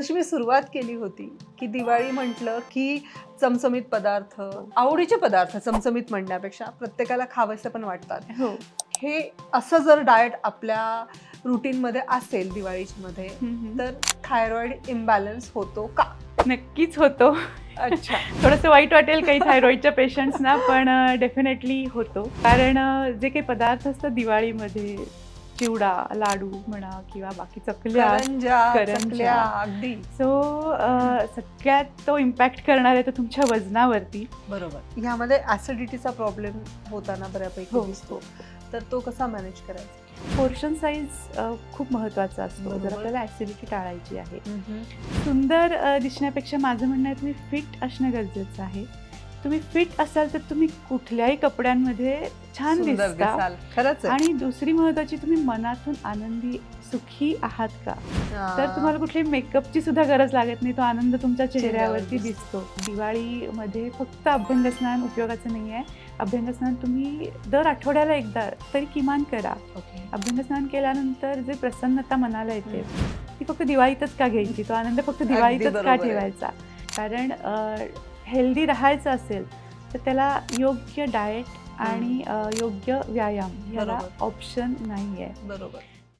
जशी मी सुरुवात केली होती की दिवाळी म्हटलं की चमचमीत पदार्थ आवडीचे पदार्थ चमचमीत म्हणण्यापेक्षा प्रत्येकाला खावेसे पण वाटतात. हो. हे असं जर डाएट आपल्या रुटीनमध्ये असेल दिवाळीमध्ये तर थायरॉइड इम्बॅलन्स होतो का? नक्कीच होतो. अच्छा. थोडंसं वाईट वाटेल काही थायरॉईडच्या पेशंट्सना पण डेफिनेटली होतो. कारण जे काही पदार्थ असतात दिवाळीमध्ये चिवडा लाडू म्हणा किंवा बाकी चकल्या करंजा अगदी. सो सगळ्यात तो इम्पॅक्ट करणार आहे तो तुमच्या वजनावरती. बरोबर. ह्यामध्ये ऍसिडिटीचा प्रॉब्लेम होताना बऱ्यापैकी हो. दिसतो. तर तो कसा मॅनेज करायचा? पोर्शन साईज खूप महत्त्वाचा असतो. जर. आपल्याला ॲसिडिटी टाळायची आहे. सुंदर दिसण्यापेक्षा माझं म्हणणं आहे तुम्ही फिट असणं गरजेचं आहे. तुम्ही फिट असाल तर तुम्ही कुठल्याही कपड्यांमध्ये छान दिसता खरंच. आणि दुसरी महत्वाची तुम्ही मनातून आनंदी सुखी आहात का तर. तुम्हाला कुठल्याही मेकअपची सुद्धा गरज लागत नाही तो आनंद तुमच्या चेहऱ्यावरती दिसतो. दिवाळीमध्ये फक्त अभ्यंगस्नान उपयोगाचं नाही आहे अभ्यंगस्नान तुम्ही दर आठवड्याला एकदा तरी किमान करा ओके. अभ्यंगस्नान केल्यानंतर जे प्रसन्नता मनाला येते ती फक्त दिवाळीतच का घ्यायची तो आनंद फक्त दिवाळीतच का. ठेवायचा कारण हेल्दी राहायचं असेल तर त्याला योग्य डाएट आणि योग्य व्यायाम याला. ऑप्शन नाही आहे बरोबर.